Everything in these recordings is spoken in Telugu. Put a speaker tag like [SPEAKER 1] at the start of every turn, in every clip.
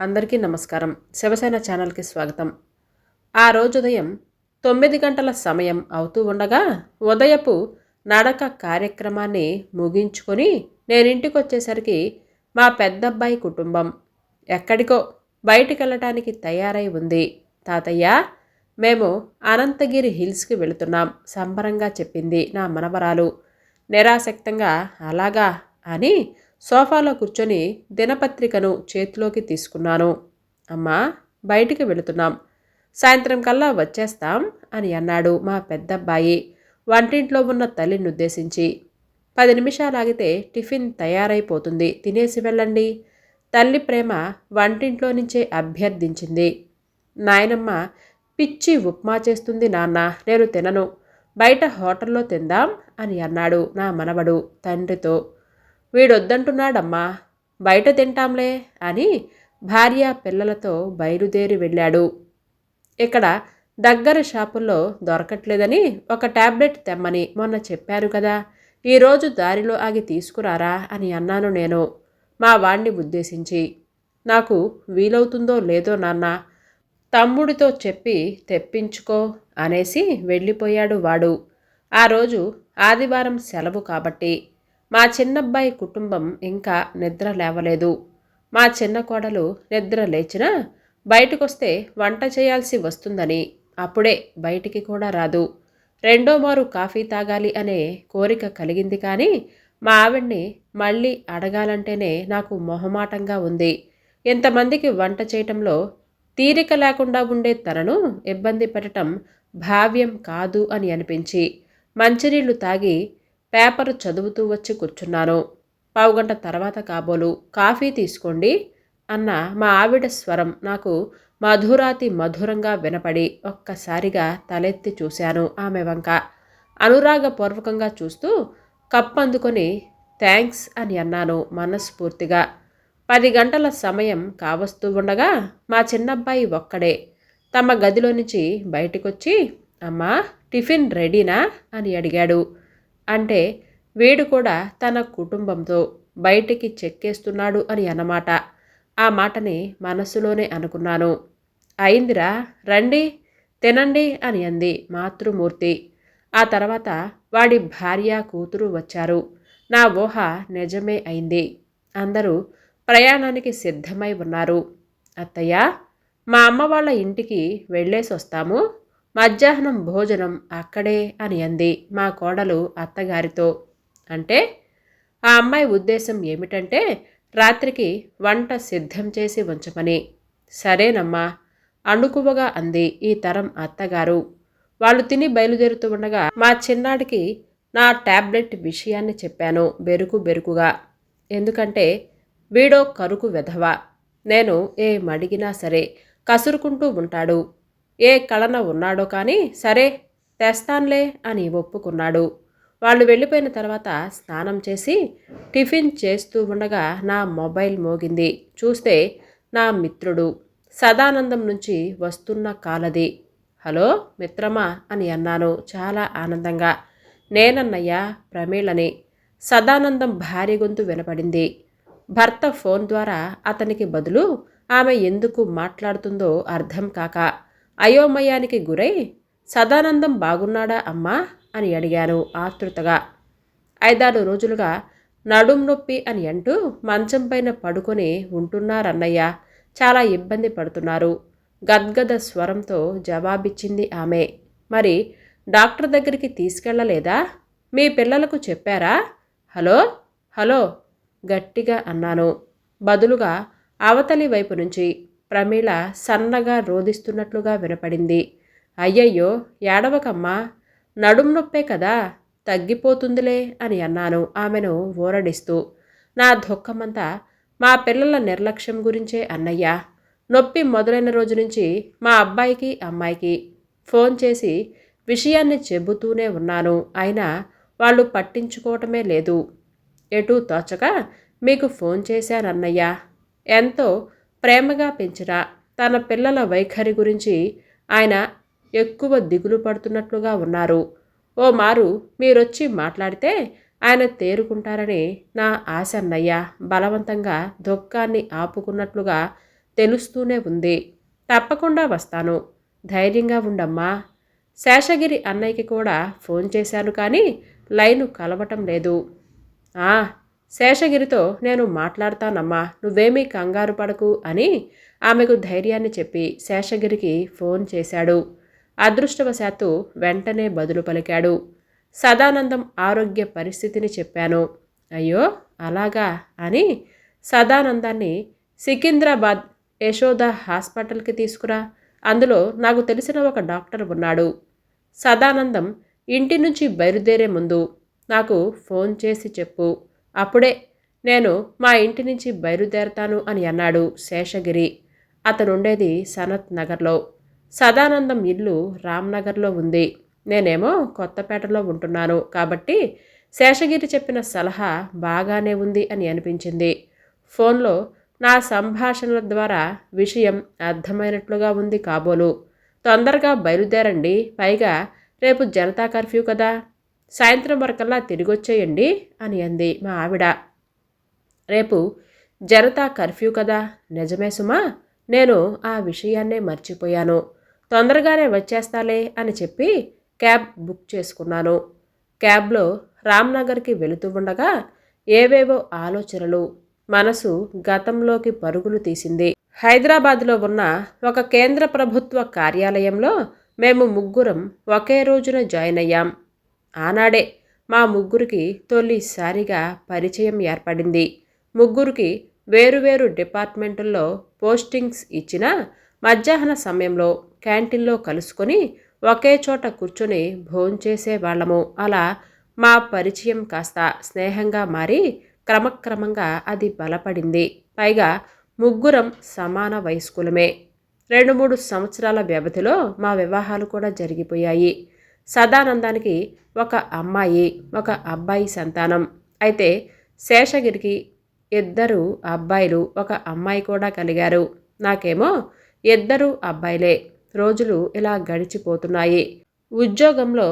[SPEAKER 1] అందరికీ నమస్కారం. శివసేన ఛానల్కి స్వాగతం. ఆ రోజు ఉదయం తొమ్మిది గంటల సమయం అవుతూ ఉండగా ఉదయపు నడక కార్యక్రమాన్ని ముగించుకొని నేనింటికి వచ్చేసరికి మా పెద్దబ్బాయి కుటుంబం ఎక్కడికో బయటికి వెళ్ళటానికి తయారై ఉంది. తాతయ్య మేము అనంతగిరి హిల్స్కి వెళుతున్నాం సంబరంగా చెప్పింది నా మనవరాలు. నిరాసక్తంగా అలాగా అని సోఫాలో కూర్చొని దినపత్రికను చేతిలోకి తీసుకున్నాను. అమ్మా బయటికి వెళుతున్నాం. సాయంత్రం కల్లా వచ్చేస్తాం అని అన్నాడు మా పెద్దబ్బాయి. వంటింట్లో ఉన్న తల్లిని ఉద్దేశించి. పది నిమిషాలు ఆగితే టిఫిన్ తయారైపోతుంది. తినేసి వెళ్ళండి తల్లి ప్రేమ వంటింట్లో నుంచే అభ్యర్థించింది. నాయనమ్మ పిచ్చి ఉప్మా చేస్తుంది నాన్న నేను తినను. బయట హోటల్లో తిందాం అని అన్నాడు నా మనవడు తండ్రితో. వీడొద్దంటున్నాడమ్మా. బయట తింటాంలే అని భార్య పిల్లలతో బయలుదేరి వెళ్ళాడు. ఇక్కడ దగ్గర షాపుల్లో దొరకట్లేదని ఒక టాబ్లెట్ తెమ్మని మొన్న చెప్పారు కదా. ఈరోజు దారిలో ఆగి తీసుకురారా అని అన్నాను నేను. మా వాణ్ణి ఉద్దేశించి. నాకు వీలవుతుందో లేదో నాన్న తమ్ముడితో చెప్పి తెప్పించుకో అనేసి వెళ్ళిపోయాడు వాడు. ఆ రోజు ఆదివారం సెలవు కాబట్టి మా చిన్నబ్బాయి కుటుంబం ఇంకా నిద్ర లేవలేదు. మా చిన్న కోడలు నిద్ర లేచినా బయటకొస్తే వంట చేయాల్సి వస్తుందని అప్పుడే బయటికి కూడా రాదు. రెండో మారు కాఫీ తాగాలి అనే కోరిక కలిగింది కానీ మా ఆవిడ్ని మళ్ళీ అడగాలంటేనే నాకు మొహమాటంగా ఉంది. ఇంతమందికి వంట చేయటంలో తీరిక లేకుండా ఉండే తనను ఇబ్బంది పెట్టడం భావ్యం కాదు అని అనిపించి మంచినీళ్ళు తాగి పేపర్ చదువుతూ వచ్చి కూర్చున్నాను. పావుగంట తర్వాత కాబోలు కాఫీ తీసుకోండి అన్న మా ఆవిడ స్వరం నాకు మధురాతి మధురంగా వినపడి ఒక్కసారిగా తలెత్తి చూశాను ఆమె వంక. అనురాగపూర్వకంగా చూస్తూ కప్ అందుకొని థ్యాంక్స్ అని అన్నాను మనస్ఫూర్తిగా. పది గంటల సమయం కావస్తూ ఉండగా మా చిన్నబ్బాయి ఒక్కడే తమ గదిలో నుంచి బయటకొచ్చి అమ్మా టిఫిన్ రెడీనా? అని అడిగాడు. అంటే వీడు కూడా తన కుటుంబంతో బయటికి చెక్కేస్తున్నాడు అని అన్నమాట. ఆ మాటని మనసులోనే అనుకున్నాను. అయిందిరా రండి తినండి అని అంది మాతృమూర్తి. ఆ తర్వాత వాడి భార్య కూతురు వచ్చారు. నా ఊహ నిజమే అయింది. అందరూ ప్రయాణానికి సిద్ధమై ఉన్నారు. అత్తయ్య మా అమ్మ వాళ్ళ ఇంటికి వెళ్ళేసి వస్తాము మధ్యాహ్నం భోజనం అక్కడే అని అంది మా కోడలు అత్తగారితో. అంటే ఆ అమ్మాయి ఉద్దేశం ఏమిటంటే రాత్రికి వంట సిద్ధం చేసి ఉంచమని. సరేనమ్మా అణుకువగా అంది ఈ తరం అత్తగారు. వాళ్ళు తిని బయలుదేరుతూ ఉండగా మా చిన్నాడికి నా టాబ్లెట్ విషయాన్ని చెప్పాను బెరుకు బెరుకుగా. ఎందుకంటే వీడో కరుకు వెధవ. నేను ఏమడిగినా సరే కసురుకుంటూ ఉంటాడు. ఏ కళన ఉన్నాడో కానీ సరే తెస్తాన్లే అని ఒప్పుకున్నాడు. వాళ్ళు వెళ్ళిపోయిన తర్వాత స్నానం చేసి టిఫిన్ చేస్తూ ఉండగా నా మొబైల్ మోగింది. చూస్తే నా మిత్రుడు సదానందం నుంచి వస్తున్న కాలది. హలో మిత్రమా అని అన్నాను చాలా ఆనందంగా. నేనన్నయ్యా ప్రమీళని. సదానందం భార్య గొంతు వినపడింది. భర్త ఫోన్ ద్వారా అతనికి బదులు ఆమె ఎందుకు మాట్లాడుతుందో అర్థం కాక అయోమయానికి గురై సదానందం బాగున్నాడా అమ్మా? అని అడిగాను ఆతృతగా ఐదారు రోజులుగా నడుం నొప్పి అని అంటూ మంచం పైన పడుకొని ఉంటున్నారన్నయ్య. చాలా ఇబ్బంది పడుతున్నారు. గద్గద స్వరంతో జవాబిచ్చింది ఆమె. మరి డాక్టర్ దగ్గరికి తీసుకెళ్ళలేదా మీ పిల్లలకు చెప్పారా? హలో? హలో? గట్టిగా అన్నాను. బదులుగా అవతలి వైపు నుంచి ప్రమీళ సన్నగా రోధిస్తున్నట్లుగా వినపడింది. అయ్యయ్యో ఏడవకమ్మా నడుం నొప్పే కదా తగ్గిపోతుందిలే అని అన్నాను ఆమెను ఊరడిస్తూ నా దుఃఖమంతా మా పిల్లల నిర్లక్ష్యం గురించే అన్నయ్య. నొప్పి మొదలైన రోజు నుంచి మా అబ్బాయికి అమ్మాయికి ఫోన్ చేసి విషయాన్ని చెబుతూనే ఉన్నాను. అయినా వాళ్ళు పట్టించుకోవటమే లేదు. ఎటూ తోచక మీకు ఫోన్ చేశానన్నయ్య. ఎంతో ప్రేమగా పెంచిన తన పిల్లల వైఖరి గురించి ఆయన ఎక్కువ దిగులు పడుతున్నట్లుగా ఉన్నారు. ఓ మారు మీరొచ్చి మాట్లాడితే ఆయన తేరుకుంటారని నా ఆశ అన్నయ్య. బలవంతంగా దుఃఖాన్ని ఆపుకున్నట్లుగా తెలుస్తూనే ఉంది. తప్పకుండా వస్తాను. ధైర్యంగా ఉండమ్మా. శేషగిరి అన్నయ్యకి కూడా ఫోన్ చేశాను కానీ లైను కలవటం లేదు. శేషగిరితో నేను మాట్లాడతానమ్మా నువ్వేమీ కంగారు పడకు అని ఆమెకు ధైర్యాన్ని చెప్పి శేషగిరికి ఫోన్ చేశాడు. అదృష్టవశాత్తు వెంటనే బదులు పలికాడు. సదానందం ఆరోగ్య పరిస్థితిని చెప్పాను. అయ్యో అలాగా అని సదానందాన్ని సికింద్రాబాద్ యశోద హాస్పిటల్కి తీసుకురా అందులో నాకు తెలిసిన ఒక డాక్టర్ ఉన్నాడు. సదానందం ఇంటి నుంచి బయలుదేరే ముందు నాకు ఫోన్ చేసి చెప్పు. అప్పుడే నేను మా ఇంటి నుంచి బయలుదేరతాను అని అన్నాడు శేషగిరి. అతనుండేది సనత్ నగర్లో. సదానందం ఇల్లు రామ్నగర్లో ఉంది. నేనేమో కొత్తపేటలో ఉంటున్నాను కాబట్టి శేషగిరి చెప్పిన సలహా బాగానే ఉంది అని అనిపించింది. ఫోన్లో నా సంభాషణల ద్వారా విషయం అర్థమైనట్లుగా ఉంది కాబోలు. తొందరగా బయలుదేరండి పైగా రేపు జనతా కర్ఫ్యూ కదా. సాయంత్రం వరకల్లా తిరిగొచ్చేయండి అని అంది మా ఆవిడ. రేపు జనతా కర్ఫ్యూ కదా? నిజమే సుమా? నేను ఆ విషయాన్నే మర్చిపోయాను. తొందరగానే వచ్చేస్తాలే అని చెప్పి క్యాబ్ బుక్ చేసుకున్నాను. క్యాబ్లో రామ్నగర్కి వెళుతూ ఉండగా ఏవేవో ఆలోచనలు మనసు గతంలోకి పరుగులు తీసింది. హైదరాబాద్లో ఉన్న ఒక కేంద్ర ప్రభుత్వ కార్యాలయంలో మేము ముగ్గురం ఒకే రోజున జాయిన్ అయ్యాం. ఆనాడే మా ముగ్గురికి తొలిసారిగా పరిచయం ఏర్పడింది. ముగ్గురికి వేరువేరు డిపార్ట్మెంటుల్లో పోస్టింగ్స్ ఇచ్చిన మధ్యాహ్న సమయంలో క్యాంటీన్లో కలుసుకొని ఒకే చోట కూర్చొని భోంచేసే వాళ్ళము. అలా మా పరిచయం కాస్త స్నేహంగా మారి క్రమక్రమంగా అది బలపడింది. పైగా ముగ్గురం సమాన వయస్కులమే. రెండు మూడు సంవత్సరాల వ్యవధిలో మా వివాహాలు కూడా జరిగిపోయాయి. సదానందానికి ఒక అమ్మాయి ఒక అబ్బాయి సంతానం. అయితే శేషగిరికి ఇద్దరు అబ్బాయిలు ఒక అమ్మాయి కూడా కలిగారు. నాకేమో ఇద్దరు అబ్బాయిలే. రోజులు ఇలా గడిచిపోతున్నాయి. ఉద్యోగంలో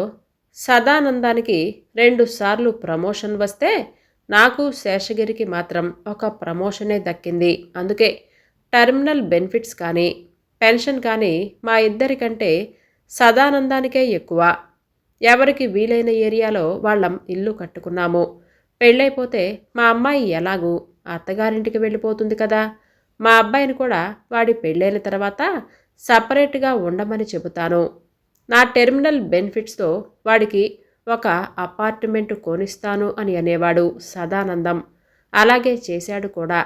[SPEAKER 1] సదానందానికి రెండుసార్లు ప్రమోషన్ వస్తే నాకు శేషగిరికి మాత్రం ఒక ప్రమోషనే దక్కింది. అందుకే టర్మినల్ బెనిఫిట్స్ కానీ పెన్షన్ కానీ మా ఇద్దరికంటే సదానందానికే ఎక్కువ. ఎవరికి వీలైన ఏరియాలో వాళ్ళం ఇల్లు కట్టుకున్నాము. పెళ్ళైపోతే మా అమ్మాయి ఎలాగూ అత్తగారింటికి వెళ్ళిపోతుంది కదా. మా అబ్బాయిని కూడా వాడి పెళ్ళైన తర్వాత సపరేట్గా ఉండమని చెబుతాను. నా టెర్మినల్ బెనిఫిట్స్తో వాడికి ఒక అపార్ట్మెంట్ కొనిస్తాను అని అనేవాడు సదానందం. అలాగే చేశాడు కూడా.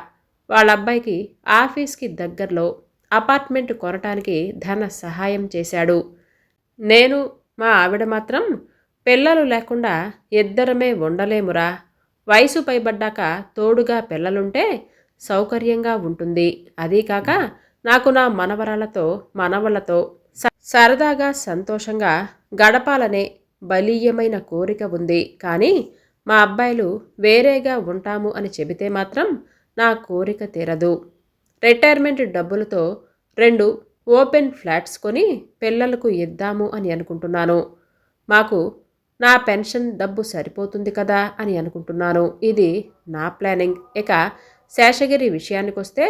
[SPEAKER 1] వాళ్ళ అబ్బాయికి ఆఫీస్కి దగ్గరలో అపార్ట్మెంట్ కొనటానికి ధన సహాయం చేశాడు. నేను మా ఆవిడ మాత్రం పిల్లలు లేకుండా ఇద్దరమే ఉండలేమురా. వయసు పైబడ్డాక తోడుగా పిల్లలుంటే సౌకర్యంగా ఉంటుంది. అదీకాక నాకు నా మనవరాలతో మనవలతో సరదాగా సంతోషంగా గడపాలనే బలీయమైన కోరిక ఉంది. కానీ మా అబ్బాయిలు వేరేగా ఉంటాము అని చెబితే మాత్రం నా కోరిక తీరదు. రిటైర్మెంట్ డబ్బులతో రెండు ఓపెన్ ఫ్లాట్స్ కొని పిల్లలకు ఇద్దాము అని అనుకుంటున్నాను. మాకు నా పెన్షన్ డబ్బు సరిపోతుంది కదా అని అనుకుంటున్నాను. ఇది నా ప్లానింగ్. ఇక శేషగిరి విషయానికి వస్తే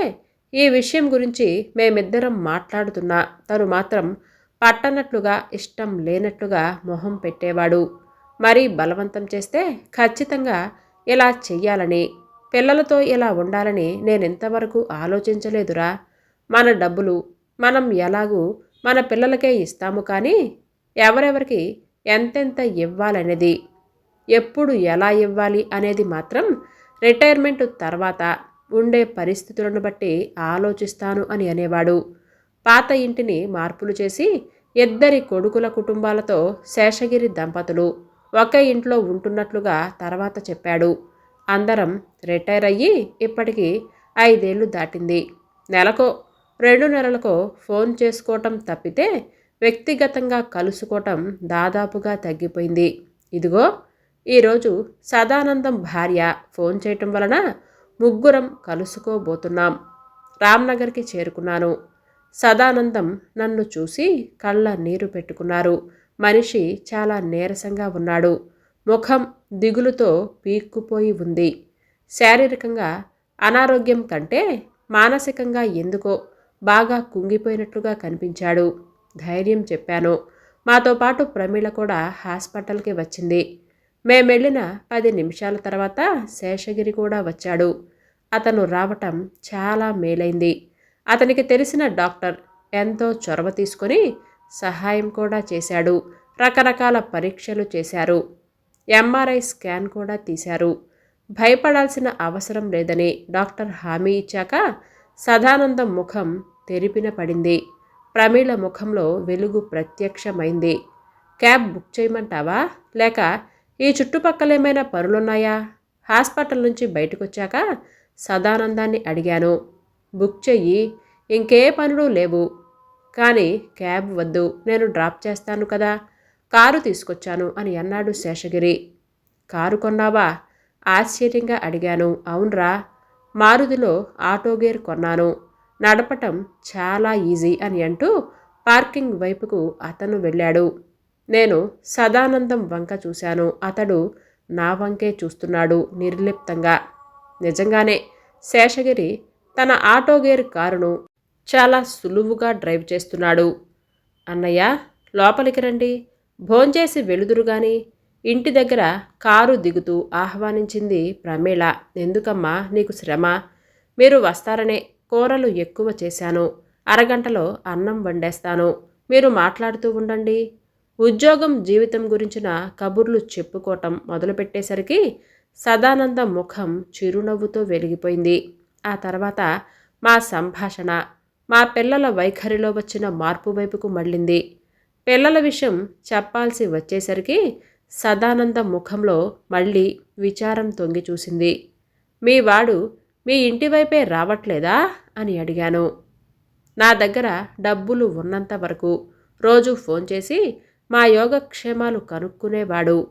[SPEAKER 1] ఈ విషయం గురించి మేమిద్దరం మాట్లాడుతున్నా. తను మాత్రం పట్టనట్లుగా ఇష్టం లేనట్లుగా మొహం పెట్టేవాడు. మరీ బలవంతం చేస్తే ఖచ్చితంగా ఇలా చెయ్యాలని పిల్లలతో ఇలా ఉండాలని నేనెంతవరకు ఆలోచించలేదురా. మన డబ్బులు మనం ఎలాగూ మన పిల్లలకే ఇస్తాము కానీ ఎవరెవరికి ఎంతెంత ఇవ్వాలనేది ఎప్పుడు ఎలా ఇవ్వాలి అనేది మాత్రం రిటైర్మెంట్ తర్వాత ఉండే పరిస్థితులను బట్టి ఆలోచిస్తాను అని అనేవాడు. పాత ఇంటిని మార్పులు చేసి ఇద్దరి కొడుకుల కుటుంబాలతో శేషగిరి దంపతులు ఒకే ఇంట్లో ఉంటున్నట్లుగా తర్వాత చెప్పాడు. అందరం రిటైర్ అయ్యి ఇప్పటికీ ఐదేళ్ళు దాటింది. నెలకో రెండు నెలలకు ఫోన్ చేసుకోవటం తప్పితే వ్యక్తిగతంగా కలుసుకోవటం దాదాపుగా తగ్గిపోయింది. ఇదిగో ఈరోజు సదానందం భార్య ఫోన్ చేయటం వలన ముగ్గురం కలుసుకోబోతున్నాం. రామ్నగర్కి చేరుకున్నాను. సదానందం నన్ను చూసి కళ్ళ నీరు పెట్టుకున్నారు. మనిషి చాలా నీరసంగా ఉన్నాడు. ముఖం దిగులుతో పీక్కుపోయి ఉంది. శారీరకంగా అనారోగ్యం కంటే మానసికంగా ఎందుకో బాగా కుంగిపోయినట్లుగా కనిపించాడు. ధైర్యం చెప్పాను. మాతో పాటు ప్రమీళ కూడా హాస్పిటల్కి వచ్చింది. మేమెళ్ళిన పది నిమిషాల తర్వాత శేషగిరి కూడా వచ్చాడు. అతను రావటం చాలా మేలైంది. అతనికి తెలిసిన డాక్టర్ ఎంతో చొరవ తీసుకొని సహాయం కూడా చేశాడు. రకరకాల పరీక్షలు చేశారు. ఎంఆర్ఐ స్కాన్ కూడా తీశారు. భయపడాల్సిన అవసరం లేదని డాక్టర్ హామీ ఇచ్చాక సదానందం ముఖం తెరిపిన పడింది. ప్రమీళ ముఖంలో వెలుగు ప్రత్యక్షమైంది. క్యాబ్ బుక్ చేయమంటావా? లేక ఈ చుట్టుపక్కల ఏమైనా పనులున్నాయా? హాస్పిటల్ నుంచి బయటకొచ్చాక సదానందాన్ని అడిగాను. బుక్ చెయ్యి ఇంకే పనులు లేవు. కానీ క్యాబ్ వద్దు నేను డ్రాప్ చేస్తాను కదా. కారు తీసుకొచ్చాను అని అన్నాడు శేషగిరి. కారు కొన్నావా? ఆశ్చర్యంగా అడిగాను. అవునరా మారుతిలో ఆటో గేర్ కొన్నాను. నడపటం చాలా ఈజీ అని అంటూ పార్కింగ్ వైపుకు అతను వెళ్ళాడు. నేను సదానందం వంక చూశాను. అతడు నా వంకే చూస్తున్నాడు నిర్లిప్తంగా. నిజంగానే శేషగిరి తన ఆటో గేర్ కారును చాలా సులువుగా డ్రైవ్ చేస్తున్నాడు. అన్నయ్య లోపలికి రండి. భోంచేసి వెలుదురుగాని ఇంటి దగ్గర కారు దిగుతూ ఆహ్వానించింది ప్రమీళ. ఎందుకమ్మా నీకు శ్రమ? మీరు వస్తారనే కూరలు ఎక్కువ చేశాను. అరగంటలో అన్నం వండేస్తాను. మీరు మాట్లాడుతూ ఉండండి. ఉద్యోగం జీవితం గురించిన కబుర్లు చెప్పుకోవటం మొదలుపెట్టేసరికి సదానంద ముఖం చిరునవ్వుతో వెలిగిపోయింది. ఆ తర్వాత మా సంభాషణ మా పిల్లల వైఖరిలో వచ్చిన మార్పు వైపుకు మళ్ళింది. పిల్లల విషయం చెప్పాల్సి వచ్చేసరికి సదానంద ముఖంలో మళ్ళీ విచారం తొంగి చూసింది. మీ వాడు మీ ఇంటి వైపే రావట్లేదా? అని అడిగాను. నా దగ్గర డబ్బులు ఉన్నంత వరకు రోజు ఫోన్ చేసి మా యోగక్షేమాలు కనుక్కునేవాడు.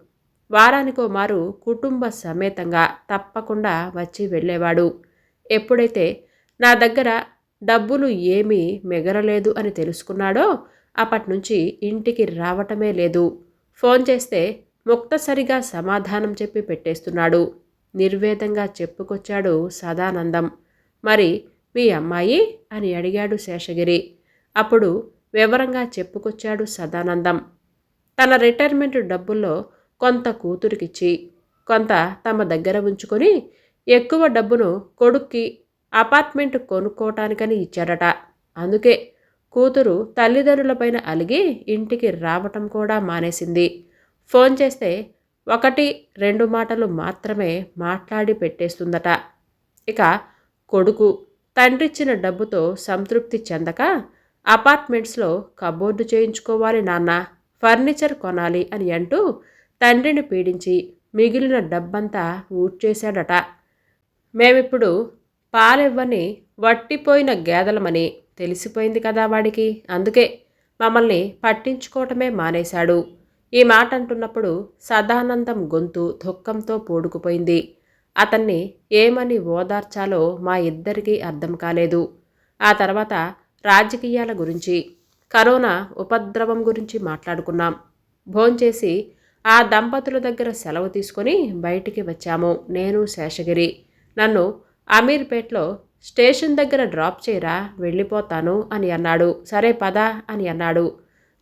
[SPEAKER 1] వారానికో మారు కుటుంబ సమేతంగా తప్పకుండా వచ్చి వెళ్ళేవాడు. ఎప్పుడైతే నా దగ్గర డబ్బులు ఏమీ మిగరలేదు అని తెలుసుకున్నాడో అప్పటి నుంచి ఇంటికి రావటమే లేదు. ఫోన్ చేస్తే ముక్తసరిగా సమాధానం చెప్పి పెట్టేస్తున్నాడు. నిర్వేదంగా చెప్పుకొచ్చాడు సదానందం. మరి మీ అమ్మాయి? అని అడిగాడు శేషగిరి. అప్పుడు వివరంగా చెప్పుకొచ్చాడు సదానందం. తన రిటైర్మెంట్ డబ్బుల్లో కొంత కూతురికిచ్చి కొంత తమ దగ్గర ఉంచుకొని ఎక్కువ డబ్బును కొడుక్కి అపార్ట్మెంట్ కొనుక్కోవటానికని ఇచ్చారట అందుకే కూతురు తల్లిదండ్రులపైన అలిగి ఇంటికి రావటం కూడా మానేసింది. ఫోన్ చేస్తే ఒకటి రెండు మాటలు మాత్రమే మాట్లాడి పెట్టేస్తుందట. ఇక కొడుకు తండ్రిచ్చిన డబ్బుతో సంతృప్తి చెందక అపార్ట్మెంట్స్లో కబోర్డు చేయించుకోవాలి నాన్న ఫర్నిచర్ కొనాలి అని అంటూ తండ్రిని పీడించి మిగిలిన డబ్బంతా ఊడ్చేశాడట. మేమిప్పుడు పాలివ్వని వట్టిపోయిన గేదలమని తెలిసిపోయింది కదా వాడికి. అందుకే మమ్మల్ని పట్టించుకోవటమే మానేశాడు. ఈ మాట అంటున్నప్పుడు సదానందం గొంతు దుఃఖంతో పూడుకుపోయింది. అతన్ని ఏమని ఓదార్చాలో మా ఇద్దరికీ అర్థం కాలేదు. ఆ తర్వాత రాజకీయాల గురించి కరోనా ఉపద్రవం గురించి మాట్లాడుకున్నాం. భోంచేసి ఆ దంపతుల దగ్గర సెలవు తీసుకొని బయటికి వచ్చాము. నేను శేషగిరి. నన్ను అమీర్పేట్లో స్టేషన్ దగ్గర డ్రాప్ చేయరా వెళ్ళిపోతాను అని అన్నాడు. సరే పదా అని అన్నాడు.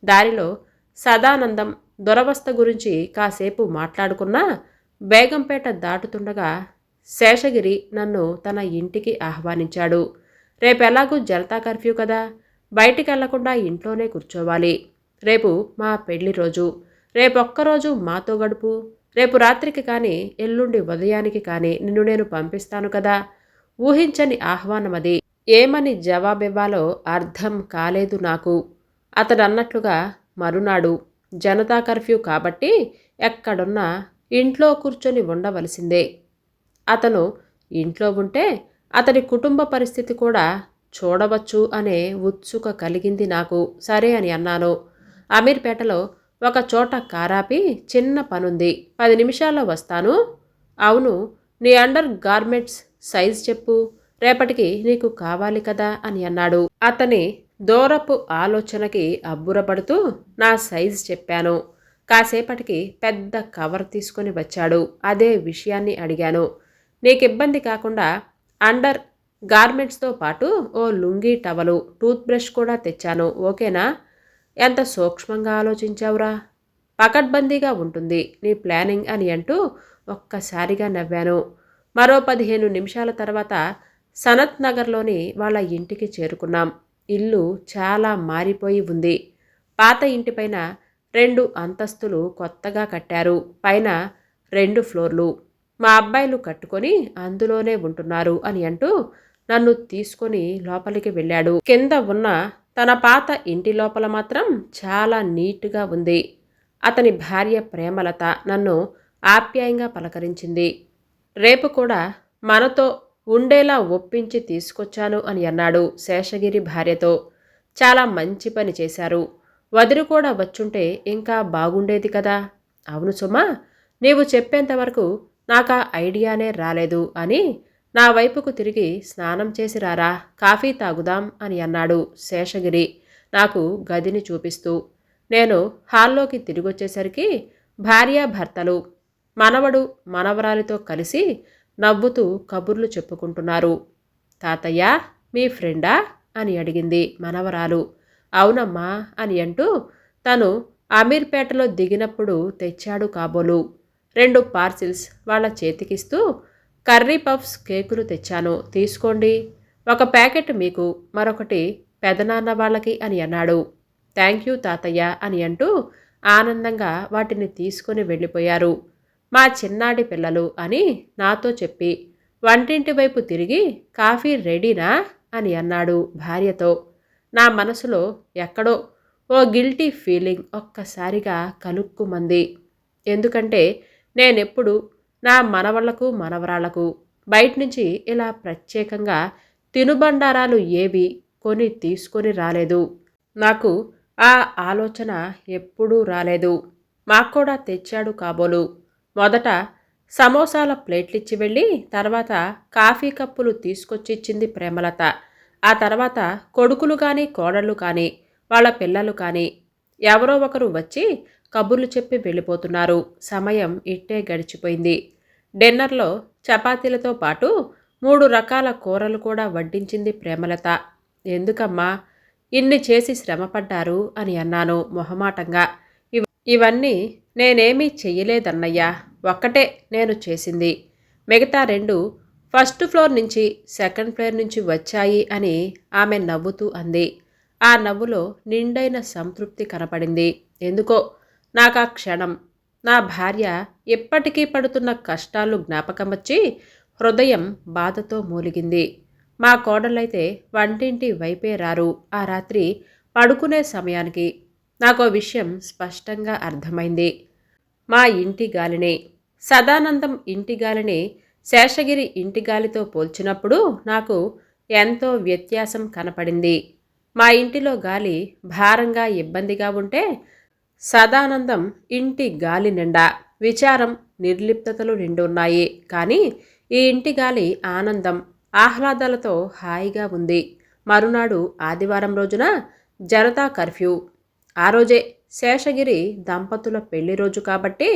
[SPEAKER 1] దారిలో సదానందం దురవస్థ గురించి కాసేపు మాట్లాడుకున్నా బేగంపేట దాటుతుండగా శేషగిరి నన్ను తన ఇంటికి ఆహ్వానించాడు. రేపెలాగూ జనతా కర్ఫ్యూ కదా? బయటికి వెళ్ళకుండా ఇంట్లోనే కూర్చోవాలి. రేపు మా పెళ్ళి రోజు. రేపొక్కరోజు మాతో గడుపు. రేపు రాత్రికి కానీ ఎల్లుండి ఉదయానికి కానీ నిన్ను నేను పంపిస్తాను కదా? ఊహించని ఆహ్వానమది. ఏమని జవాబివ్వాలో అర్థం కాలేదు నాకు. అతడన్నట్లుగా మరునాడు జనతా కర్ఫ్యూ కాబట్టి ఎక్కడున్నా ఇంట్లో కూర్చొని ఉండవలసిందే. అతను ఇంట్లో ఉంటే అతని కుటుంబ పరిస్థితి కూడా చూడవచ్చు అనే ఉత్సుక కలిగింది నాకు. సరే అని అన్నాను. అమీర్పేటలో ఒక చోట కారాపి చిన్న పనుంది. పది నిమిషాల్లో వస్తాను. అవును నీ అండర్ గార్మెంట్స్ సైజ్ చెప్పు. రేపటికి నీకు కావాలి కదా అని అన్నాడు. అతని దూరపు ఆలోచనకి అబ్బురపడుతూ నా సైజ్ చెప్పాను. కాసేపటికి పెద్ద కవర్ తీసుకొని వచ్చాడు. అదే విషయాన్ని అడిగాను. నీకు ఇబ్బంది కాకుండా అండర్ గార్మెంట్స్తో పాటు ఓ లుంగీ టవలు టూత్ బ్రష్ కూడా తెచ్చాను. ఓకేనా? ఎంత సూక్ష్మంగా ఆలోచించావురా? పకడ్బందీగా ఉంటుంది నీ ప్లానింగ్ అని అంటూ ఒక్కసారిగా నవ్వాను. మరో పదిహేను నిమిషాల తర్వాత సనత్ నగర్లోని వాళ్ళ ఇంటికి చేరుకున్నాం. ఇల్లు చాలా మారిపోయి ఉంది. పాత ఇంటిపైన రెండు అంతస్తులు కొత్తగా కట్టారు. పైన రెండు ఫ్లోర్లు. మా అబ్బాయిలు కట్టుకొని అందులోనే ఉంటున్నారు అని అంటూ నన్ను తీసుకొని లోపలికి వెళ్ళాడు. కింద ఉన్న తన పాత ఇంటి లోపల మాత్రం చాలా నీట్గా ఉంది. అతని భార్య ప్రేమలత నన్ను ఆప్యాయంగా పలకరించింది. రేపు కూడా మనతో ఉండేలా ఒప్పించి తీసుకొచ్చాను అని అన్నాడు శేషగిరి భార్యతో. చాలా మంచి పని చేశారు. వదిలి కూడా వచ్చుంటే ఇంకా బాగుండేది కదా? అవును సుమా నీవు చెప్పేంతవరకు నాకు ఆ ఐడియానే రాలేదు అని నా వైపుకు తిరిగి స్నానం చేసి రారా కాఫీ తాగుదాం అని అన్నాడు శేషగిరి నాకు గదిని చూపిస్తూ. నేను హాల్లోకి తిరిగొచ్చేసరికి భార్యాభర్తలు మనవడు మనవరాలితో కలిసి నవ్వుతూ కబుర్లు చెప్పుకుంటున్నారు. తాతయ్య మీ ఫ్రెండా? అని అడిగింది మనవరాలు. అవునమ్మా అని అంటూ తను అమీర్పేటలో దిగినప్పుడు తెచ్చాడు కాబోలు. రెండు పార్సిల్స్ వాళ్ళ చేతికిస్తూ కర్రీ పఫ్స్ కేకులు తెచ్చాను. తీసుకోండి. ఒక ప్యాకెట్ మీకు మరొకటి పెదనాన్న వాళ్ళకి అని అన్నాడు. థ్యాంక్ యూ తాతయ్య అని అంటూ ఆనందంగా వాటిని తీసుకొని వెళ్ళిపోయారు. మా చిన్నాడి పిల్లలు అని నాతో చెప్పి వంటింటి వైపు తిరిగి కాఫీ రెడీనా అని అన్నాడు భార్యతో. నా మనసులో ఎక్కడో ఓ గిల్టీ ఫీలింగ్ ఒక్కసారిగా కలుక్కుమంది. ఎందుకంటే నేనెప్పుడు నా మనవళ్ళకు మనవరాళ్ళకు బయట నుంచి ఇలా ప్రత్యేకంగా తినుబండారాలు ఏవి కొని తీసుకొని రాలేదు. నాకు ఆ ఆలోచన ఎప్పుడూ రాలేదు. మాకు కూడా తెచ్చాడు కాబోలు. మొదట సమోసాల ప్లేట్లిచ్చి వెళ్ళి తర్వాత కాఫీ కప్పులు తీసుకొచ్చి ఇచ్చింది ప్రేమలత. ఆ తర్వాత కొడుకులు కానీ కోడళ్ళు కానీ వాళ్ళ పిల్లలు కానీ ఎవరో ఒకరు వచ్చి కబుర్లు చెప్పి వెళ్ళిపోతున్నారు. సమయం ఇట్టే గడిచిపోయింది. డిన్నర్లో చపాతీలతో పాటు మూడు రకాల కూరలు కూడా వడ్డించింది ప్రేమలత. ఎందుకమ్మా? ఇన్ని చేసి శ్రమపడ్డారు అని అన్నాను మొహమాటంగా. ఇవన్నీ నేనేమీ చెయ్యలేదన్నయ్యా. ఒక్కటే నేను చేసింది. మిగతా రెండు ఫస్ట్ ఫ్లోర్ నుంచి సెకండ్ ఫ్లోర్ నుంచి వచ్చాయి అని ఆమె నవ్వుతూ అంది. ఆ నవ్వులో నిండైన సంతృప్తి కనపడింది. ఎందుకో? నాకు ఆ క్షణం. నా భార్య ఎప్పటికీ పడుతున్న కష్టాలు జ్ఞాపకం వచ్చి హృదయం బాధతో మూలిగింది. మా కోడలైతే వంటింటి వైపే రారు. ఆ రాత్రి పడుకునే సమయానికి నాకు విషయం స్పష్టంగా అర్థమైంది. మా ఇంటి గాలిని సదానందం ఇంటి గాలిని శేషగిరి ఇంటి గాలితో పోల్చినప్పుడు నాకు ఎంతో వ్యత్యాసం కనపడింది. మా ఇంటిలో గాలి భారంగా ఇబ్బందిగా ఉంటే సదానందం ఇంటి గాలి నిండా విచారం నిర్లిప్తతలు నిండున్నాయి కానీ ఈ ఇంటి గాలి ఆనందం ఆహ్లాదాలతో హాయిగా ఉంది. మరునాడు ఆదివారం రోజున జనతా కర్ఫ్యూ. ఆ రోజే శేషగిరి దంపతుల పెళ్ళి రోజు కాబట్టి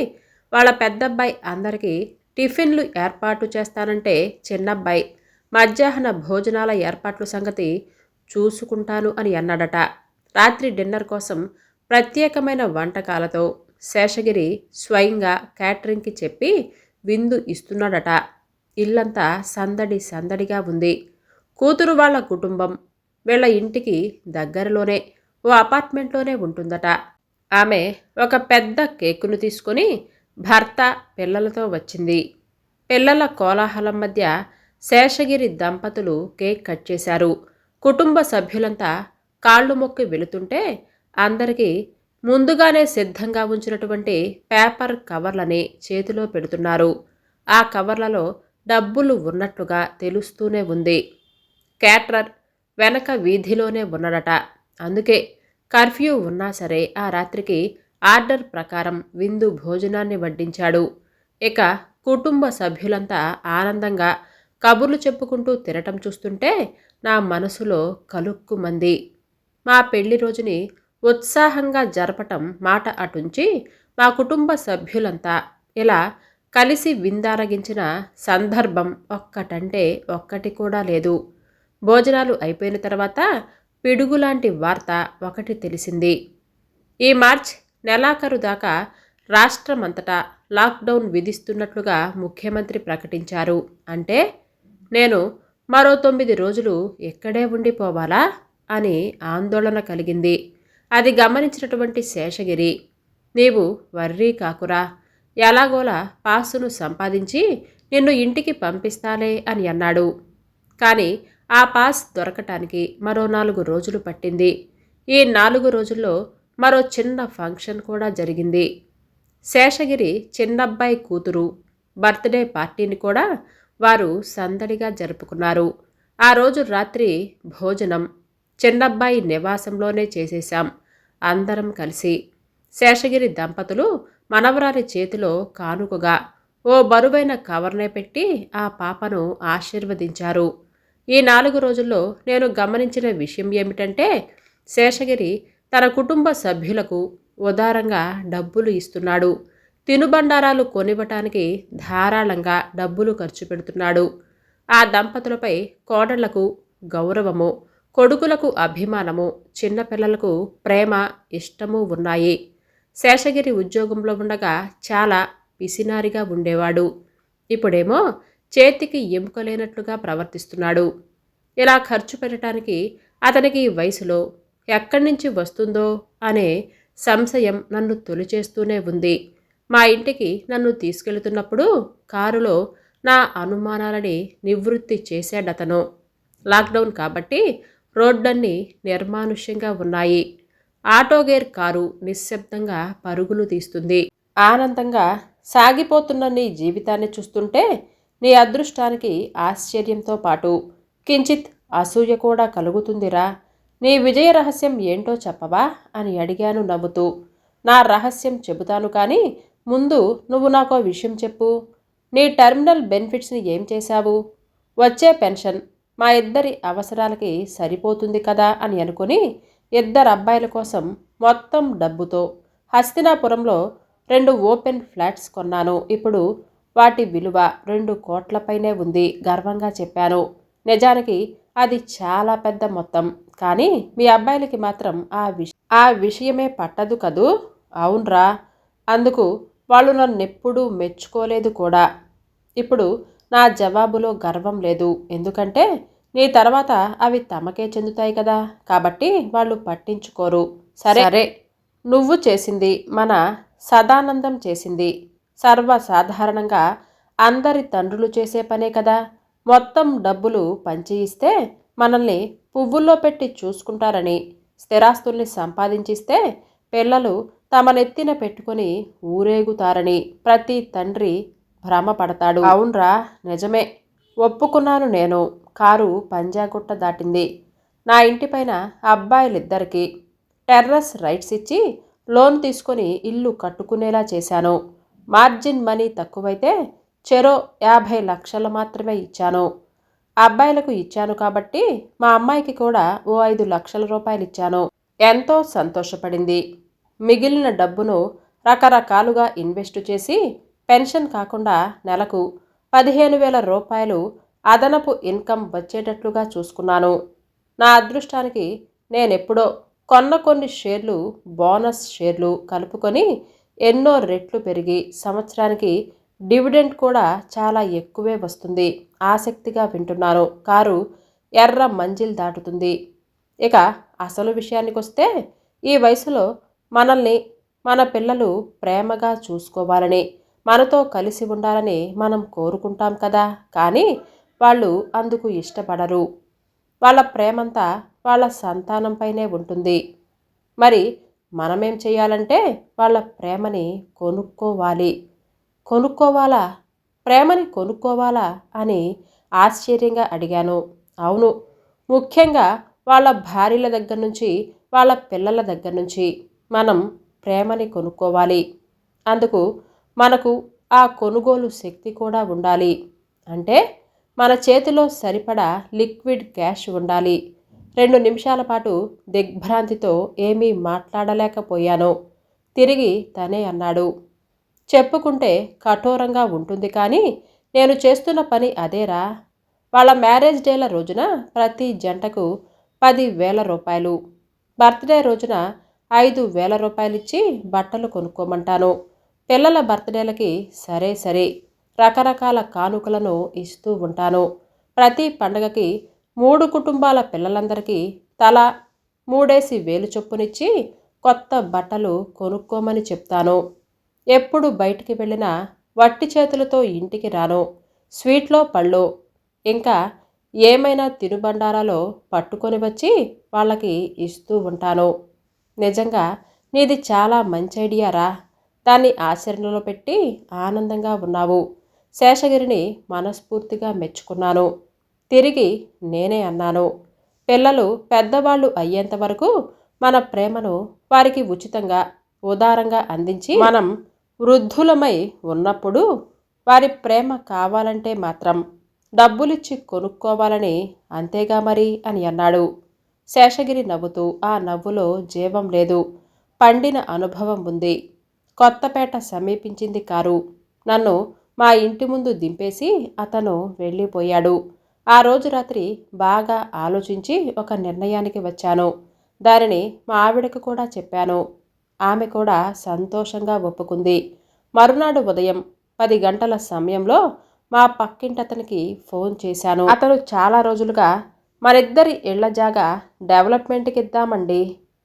[SPEAKER 1] వాళ్ళ పెద్దబ్బాయి అందరికీ టిఫిన్లు ఏర్పాటు చేస్తానంటే చిన్నబ్బాయి మధ్యాహ్న భోజనాల ఏర్పాట్ల సంగతి చూసుకుంటాను అని అన్నాడట. రాత్రి డిన్నర్ కోసం ప్రత్యేకమైన వంటకాలతో శేషగిరి స్వయంగా క్యాటరింగ్కి చెప్పి విందు ఇస్తున్నాడట. ఇల్లంతా సందడి సందడిగా ఉంది. కూతురు వాళ్ళ కుటుంబం వీళ్ళ ఇంటికి దగ్గరలోనే ఓ అపార్ట్మెంట్లోనే ఉంటుందట. ఆమె ఒక పెద్ద కేకును తీసుకొని భర్త పిల్లలతో వచ్చింది. పిల్లల కోలాహలం మధ్య శేషగిరి దంపతులు కేక్ కట్ చేశారు. కుటుంబ సభ్యులంతా కాళ్ళు మొక్కి వెళుతుంటే అందరికీ ముందుగానే సిద్ధంగా ఉంచినటువంటి పేపర్ కవర్లని చేతిలో పెడుతున్నారు. ఆ కవర్లలో డబ్బులు ఉన్నట్లుగా తెలుస్తూనే ఉంది. క్యాట్రర్ వెనక వీధిలోనే ఉన్నడట. అందుకే కర్ఫ్యూ ఉన్నా సరే ఆ రాత్రికి ఆర్డర్ ప్రకారం విందు భోజనాన్ని వడ్డించాడు. ఇక కుటుంబ సభ్యులంతా ఆనందంగా కబుర్లు చెప్పుకుంటూ తినటం చూస్తుంటే నా మనసులో కలుక్కుమంది మా పెళ్ళి రోజుని ఉత్సాహంగా జరపటం మాట అటుంచి మా కుటుంబ సభ్యులంతా ఇలా కలిసి విందారగించిన సందర్భం ఒక్కటంటే ఒక్కటి కూడా లేదు. భోజనాలు అయిపోయిన తర్వాత పిడుగులాంటి వార్త ఒకటి తెలిసింది. ఈ మార్చ్ నెలాఖరు దాకా రాష్ట్రమంతటా లాక్డౌన్ విధిస్తున్నట్లుగా ముఖ్యమంత్రి ప్రకటించారు. అంటే నేను మరో తొమ్మిది రోజులు ఎక్కడే ఉండిపోవాలా అని ఆందోళన కలిగింది. అది గమనించినటువంటి శేషగిరి. నీవు వర్రీ కాకురా. ఎలాగోలా పాసును సంపాదించి నిన్ను ఇంటికి పంపిస్తాలే అని అన్నాడు. కానీ ఆ పాస్ దొరకటానికి మరో నాలుగు రోజులు పట్టింది. ఈ నాలుగు రోజుల్లో మరో చిన్న ఫంక్షన్ కూడా జరిగింది. శేషగిరి చిన్నబ్బాయి కూతురు బర్త్డే పార్టీని కూడా వారు సందడిగా జరుపుకున్నారు. ఆ రోజు రాత్రి భోజనం చిన్నబ్బాయి నివాసంలోనే చేసేశాం. అందరం కలిసి శేషగిరి దంపతులు మనవరారి చేతిలో కానుకగా ఓ బరువైన కవర్నే పెట్టి ఆ పాపను ఆశీర్వదించారు. ఈ నాలుగు రోజుల్లో నేను గమనించిన విషయం ఏమిటంటే శేషగిరి తన కుటుంబ సభ్యులకు ఉదారంగా డబ్బులు ఇస్తున్నాడు. తినుబండారాలు కొనివ్వటానికి ధారాళంగా డబ్బులు ఖర్చు పెడుతున్నాడు. ఆ దంపతులపై కోడళ్ళకు గౌరవము కొడుకులకు అభిమానము చిన్నపిల్లలకు ప్రేమ ఇష్టము ఉన్నాయి. శేషగిరి ఉద్యోగంలో ఉండగా చాలా పిసినారిగా ఉండేవాడు. ఇప్పుడేమో చేతికి ఎముకలేనట్లుగా ప్రవర్తిస్తున్నాడు. ఇలా ఖర్చు పెట్టడానికి అతనికి వయసులో ఎక్కడి నుంచి వస్తుందో అనే సంశయం నన్ను తొలిచేస్తూనే ఉంది. మా ఇంటికి నన్ను తీసుకెళ్తున్నప్పుడు కారులో నా అనుమానాలని నివృత్తి చేశాడతను. లాక్డౌన్ కాబట్టి రోడ్లన్నీ నిర్మానుష్యంగా ఉన్నాయి. ఆటోగేర్ కారు నిశ్శబ్దంగా పరుగులు తీస్తుంది. ఆనందంగా సాగిపోతున్న నీ జీవితాన్ని చూస్తుంటే నీ అదృష్టానికి ఆశ్చర్యంతో పాటు కించిత్ అసూయ కూడా కలుగుతుందిరా. నీ విజయ రహస్యం ఏంటో చెప్పవా? అని అడిగాను నవ్వుతూ. నా రహస్యం చెబుతాను కానీ ముందు నువ్వు నాకు విషయం చెప్పు. నీ టర్మినల్ బెనిఫిట్స్ని ఏం చేశావు? వచ్చే పెన్షన్ మా ఇద్దరి అవసరాలకి సరిపోతుంది కదా అని అనుకుని ఇద్దరు అబ్బాయిల కోసం మొత్తం డబ్బుతో హస్తినాపురంలో రెండు ఓపెన్ ఫ్లాట్స్ కొన్నాను. ఇప్పుడు వాటి విలువ రెండు కోట్లపైనే ఉంది గర్వంగా చెప్పాను. నిజానికి అది చాలా పెద్ద మొత్తం. కానీ మీ అబ్బాయిలకి మాత్రం ఆ విష ఆ విషయమే పట్టదు కదూ? అవునరా. అందుకు వాళ్ళు నన్నెప్పుడూ మెచ్చుకోలేదు కూడా. ఇప్పుడు నా జవాబులో గర్వం లేదు. ఎందుకంటే నీ తర్వాత అవి తమకే చెందుతాయి కదా. కాబట్టి వాళ్ళు పట్టించుకోరు. సరే. సరే. నువ్వు చేసింది మన సదానందం చేసింది. సర్వసాధారణంగా అందరి తండ్రులు చేసే పనే కదా. మొత్తం డబ్బులు పంచి ఇస్తే మనల్ని పువ్వుల్లో పెట్టి చూసుకుంటారని స్థిరాస్తుల్ని సంపాదించిస్తే పిల్లలు తమ నెత్తిన పెట్టుకుని ఊరేగుతారని ప్రతి తండ్రి భ్రమపడతాడు. అవునరా నిజమే. ఒప్పుకున్నాను నేను. కారు పంజాగుట్ట దాటింది. నా ఇంటిపైన అబ్బాయిలిద్దరికీ టెర్రస్ రైట్స్ ఇచ్చి లోన్ తీసుకొని ఇల్లు కట్టుకునేలా చేశాను. మార్జిన్ మనీ తక్కువైతే చెరో యాభై లక్షలు మాత్రమే ఇచ్చాను. అబ్బాయిలకు ఇచ్చాను కాబట్టి మా అమ్మాయికి కూడా ఓ ఐదు లక్షల రూపాయలు ఇచ్చాను. ఎంతో సంతోషపడింది. మిగిలిన డబ్బును రకరకాలుగా ఇన్వెస్ట్ చేసి పెన్షన్ కాకుండా నెలకు పదిహేను వేల రూపాయలు అదనపు ఇన్కమ్ వచ్చేటట్లుగా చూసుకున్నాను. నా అదృష్టానికి నేనెప్పుడో కొన్న కొన్ని షేర్లు బోనస్ షేర్లు కలుపుకొని ఎన్నో రెట్లు పెరిగి సంవత్సరానికి డివిడెంట్ కూడా చాలా ఎక్కువే వస్తుంది. ఆసక్తిగా వింటున్నాను. కారు ఎర్ర మంజిల్ దాటుతుంది. ఇక అసలు విషయానికి వస్తే ఈ వయసులో మనల్ని మన పిల్లలు ప్రేమగా చూసుకోవాలని మనతో కలిసి ఉండాలని మనం కోరుకుంటాం కదా. కానీ వాళ్ళు అందుకు ఇష్టపడరు. వాళ్ళ ప్రేమంతా వాళ్ళ సంతానంపైనే ఉంటుంది. మరి మనమేం చేయాలంటే వాళ్ళ ప్రేమని కొనుక్కోవాలి. కొనుక్కోవాలా? ప్రేమని కొనుక్కోవాలా అని ఆశ్చర్యంగా అడిగాను. అవును. ముఖ్యంగా వాళ్ళ భార్యల దగ్గర నుంచి వాళ్ళ పిల్లల దగ్గర నుంచి మనం ప్రేమని కొనుక్కోవాలి. అందుకు మనకు ఆ కొనుగోలు శక్తి కూడా ఉండాలి. అంటే మన చేతిలో సరిపడా లిక్విడ్ క్యాష్ ఉండాలి. రెండు నిమిషాల పాటు దిగ్భ్రాంతితో ఏమీ మాట్లాడలేకపోయాను. తిరిగి తనే అన్నాడు చెప్పుకుంటే కఠోరంగా ఉంటుంది కానీ నేను చేస్తున్న పని అదేరా. వాళ్ళ మ్యారేజ్ డేల రోజున ప్రతి జంటకు పది వేల రూపాయలు. బర్త్డే రోజున ఐదు వేల రూపాయలిచ్చి బట్టలు కొనుక్కోమంటాను. పిల్లల బర్త్డేలకి సరే సరే రకరకాల కానుకలను ఇస్తూ ఉంటాను. ప్రతి పండగకి మూడు కుటుంబాల పిల్లలందరికీ తల మూడేసి వేలు చొప్పునిచ్చి కొత్త బట్టలు కొనుక్కోమని చెప్తాను. ఎప్పుడు బయటికి వెళ్ళినా వట్టి చేతులతో ఇంటికి రాను. స్వీట్లో పళ్ళు. ఇంకా ఏమైనా తినుబండారాలో పట్టుకొని వచ్చి వాళ్ళకి ఇస్తూ ఉంటాను. నిజంగా నీది చాలా మంచి ఐడియా రా. దాన్ని ఆచరణలో పెట్టి ఆనందంగా ఉన్నావు. శేషగిరిని మనస్ఫూర్తిగా మెచ్చుకున్నాను. తిరిగి నేనే అన్నాను. పిల్లలు పెద్దవాళ్ళు అయ్యేంత వరకు మన ప్రేమను వారికి ఉచితంగా ఉదారంగా అందించి మనం వృద్ధులమై ఉన్నప్పుడు వారి ప్రేమ కావాలంటే మాత్రం డబ్బులిచ్చి కొనుక్కోవాలని అంతేగా మరి అని అన్నాడు. శేషగిరి నవ్వుతూ ఆ నవ్వులో జీవం లేదు. పండిన అనుభవం ఉంది. కొత్తపేట సమీపించింది కారు. నన్ను మా ఇంటి ముందు దింపేసి అతను వెళ్ళిపోయాడు. ఆ రోజు రాత్రి బాగా ఆలోచించి ఒక నిర్ణయానికి వచ్చాను. దానిని మా ఆవిడకు కూడా చెప్పాను. ఆమె కూడా సంతోషంగా ఒప్పుకుంది. మరునాడు ఉదయం పది గంటల సమయంలో మా పక్కింటతనికి ఫోన్ చేశాను. అతను చాలా రోజులుగా మనిద్దరి ఇళ్ళ జాగా డెవలప్మెంట్కి ఇద్దామండి.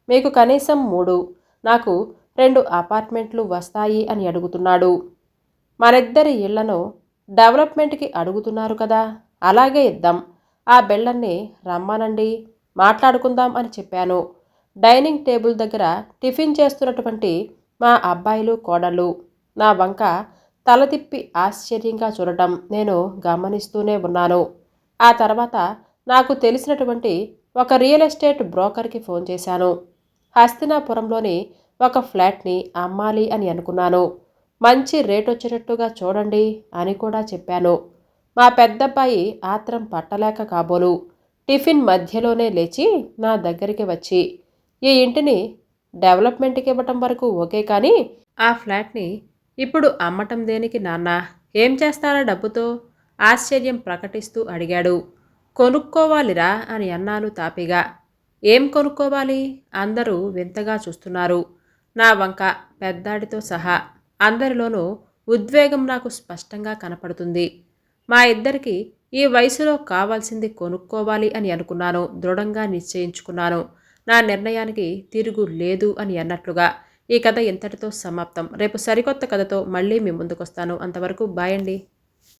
[SPEAKER 1] మీకు కనీసం మూడు నాకు రెండు అపార్ట్మెంట్లు వస్తాయి అని అడుగుతున్నాడు. మనిద్దరి ఇళ్ళను డెవలప్మెంట్కి అడుగుతున్నారు కదా. అలాగే ఇద్దాం. ఆ బిళ్ళని రమ్మనండి మాట్లాడుకుందాం అని చెప్పాను. డైనింగ్ టేబుల్ దగ్గర టిఫిన్ చేస్తున్నటువంటి మా అబ్బాయిలు కోడళ్ళు. నా వంక తల తిప్పి ఆశ్చర్యంగా చూడటం నేను గమనిస్తూనే ఉన్నాను. ఆ తర్వాత నాకు తెలిసినటువంటి ఒక రియల్ ఎస్టేట్ బ్రోకర్కి ఫోన్ చేశాను. హస్తినాపురంలోని ఒక ఫ్లాట్ని అమ్మాలి అని అనుకున్నాను. మంచి రేట్ వచ్చేటట్టుగా చూడండి అని కూడా చెప్పాను. మా పెద్దబ్బాయి ఆత్రం పట్టలేక కాబోలు. టిఫిన్ మధ్యలోనే లేచి నా దగ్గరికి వచ్చి ఈ ఇంటిని డెవలప్మెంట్కి ఇవ్వటం వరకు ఓకే కానీ ఆ ఫ్లాట్ని ఇప్పుడు అమ్మటం దేనికి నాన్న? ఏం చేస్తారా డబ్బుతో? ఆశ్చర్యం ప్రకటిస్తూ అడిగాడు. కొనుక్కోవాలిరా అని అన్నాను తాపిగా. ఏం కొనుక్కోవాలి? అందరూ వింతగా చూస్తున్నారు. నా వంక పెద్దాడితో సహా అందరిలోనూ ఉద్వేగం నాకు స్పష్టంగా కనపడుతుంది. మా ఇద్దరికి ఈ వయసులో కావాల్సింది కొనుక్కోవాలి అని అనుకున్నాను. దృఢంగా నిశ్చయించుకున్నాను. నా నిర్ణయానికి తిరుగు లేదు అని అన్నట్లుగా ఈ కథ ఇంతటితో సమాప్తం. రేపు సరికొత్త కథతో మళ్ళీ మీ ముందుకొస్తాను. అంతవరకు బాయ్ అండి.